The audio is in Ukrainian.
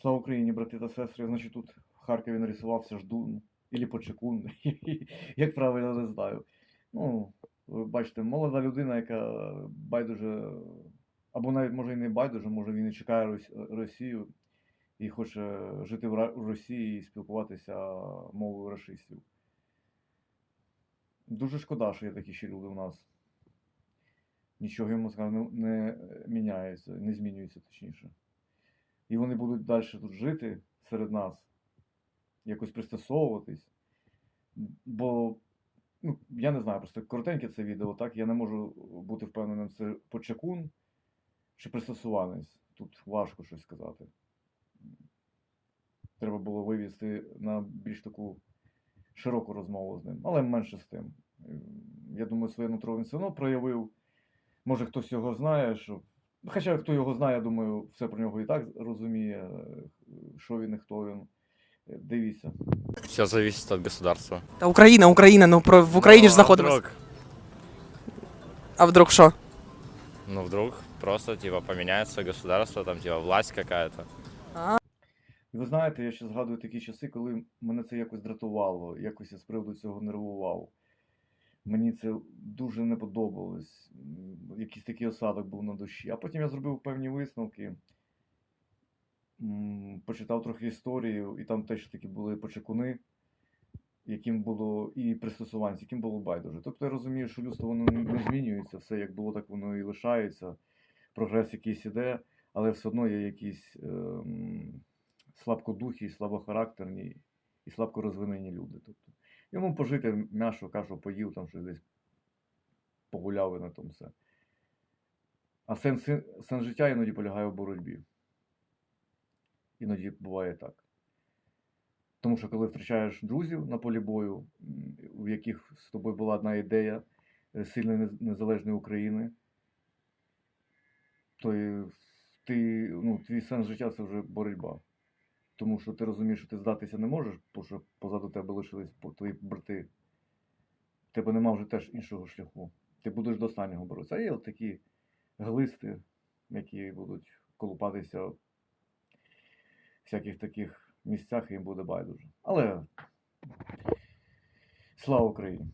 Слава Україні, брати та сестри. Значить, тут в Харкові нарисувався ждун або почекун, як правильно не знаю. Ну, ви бачите, молода людина, яка байдуже, або навіть може і не байдуже, може він і чекає Росію і хоче жити в Росії і спілкуватися мовою расистів. Дуже шкода, що є такі ще люди у нас. Нічого йому не, не міняється, не змінюється точніше. І вони будуть далі тут жити серед нас, якось пристосовуватись. Бо, ну, я не знаю, просто коротеньке це відео, так? Я не можу бути впевненим, це почекун чи пристосуванець. Тут важко щось сказати. Треба було вивести на більш таку широку розмову з ним, але менше з тим. Ем, Я думаю, своє нутро він все одно проявив. Може, хтось його знає, що. Хоча хто його знає, я думаю, все про нього і так розуміє, що він і хто він. Е, Дивіться. Все зависит от государства. Та Україна, Україна, ну про в Україні ж Ну, а знаходимося. вдруг? А вдруг що? Ну, вдруг просто, типа, поменяется государство, там, типа, власть какая-то. І ви знаєте, я ще згадую такі часи, коли мене це якось дратувало, якось я з приводу цього нервував. Мені це дуже не подобалось. Якийсь такий осадок був на душі. А потім я зробив певні висновки, почитав трохи історію, і там теж такі були почекуни, яким було і пристосуванці, яким було байдуже. Тобто я розумію, що людство воно не змінюється, все як було, так воно і лишається. Прогрес якийсь іде, але все одно є якісь ем, слабкодухі, слабохарактерні і слабко розвинені люди. Тобто, йому пожити м'ясо, кашу поїв, там щось десь погуляв і на тому все. А сенс, сенс життя іноді полягає в боротьбі. Іноді буває так. Тому що коли втрачаєш друзів на полі бою, у яких з тобою була одна ідея е, сильної незалежної України, то ти, ну, твій сенс життя це вже боротьба. Тому що ти розумієш, що ти здатися не можеш, бо що позаду тебе лишились твої брати. Тебе нема вже теж іншого шляху. Ти будеш до останнього боротися. А є от такі глисти, які будуть колупатися в всяких таких місцях, і їм буде байдуже. Але слава Україні!